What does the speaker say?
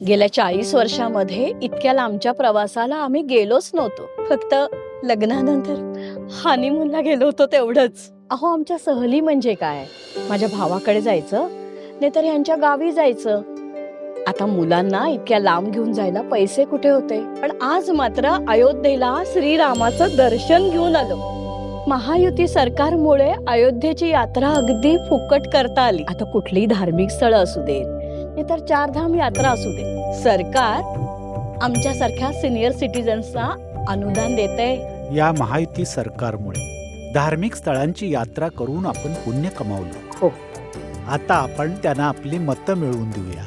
गेल्या चाळीस वर्षामध्ये इतक्या लांबच्या प्रवासाला आम्ही गेलोच नव्हतो. फक्त लग्नानंतर हानिमूनला गेलो होतो तेवढंच. अहो आमच्या सहली म्हणजे काय? माझ्या भावाकडे जायचं नाहीतर यांच्या गावी जायचं. आता मुलांना इतक्या लांब घेऊन जायला पैसे कुठे होते? पण आज मात्र अयोध्येला श्रीरामाचं दर्शन घेऊन आलो. महायुती सरकारमुळे अयोध्येची यात्रा अगदी फुकट करता आली. आता कुठलीही धार्मिक स्थळं असू देत नाहीतर चारधाम यात्रा असू दे. सरकार आमच्यासारख्या सिनियर सिटीजन्सना अनुदान देते या महायुती सरकारमुळे धार्मिक स्थळांची यात्रा करून आपण पुण्य कमावलं. हो. आता आपण त्यांना आपली मतं मिळवून देऊया.